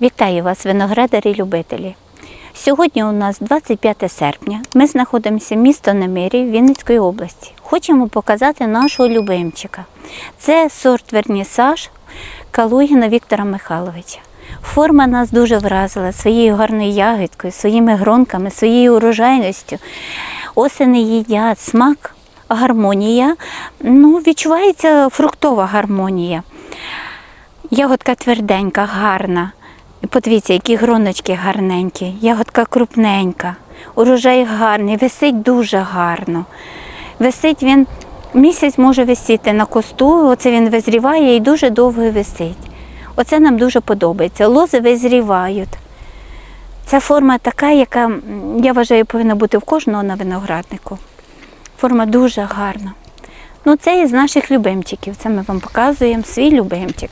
Вітаю вас, виноградарі-любителі. Сьогодні у нас 25 серпня. Ми знаходимося в місто Немирі Вінницької області. Хочемо показати нашого любимчика. Це сорт вернісаж Калугіна Віктора Михайловича. Форма нас дуже вразила своєю гарною ягідкою, своїми гронками, своєю урожайністю. Осени їдять, смак, гармонія. Ну, відчувається фруктова гармонія. Ягодка тверденька, гарна. Подивіться, які гроночки гарненькі, ягодка крупненька, урожай гарний, висить дуже гарно. Висить він місяць може висіти на кусту, оце він визріває і дуже довго висить. Оце нам дуже подобається. Лози визрівають. Ця форма така, яка, я вважаю, повинна бути в кожного на винограднику. Форма дуже гарна. Ну, це із наших любимчиків. Це ми вам показуємо свій любимчик.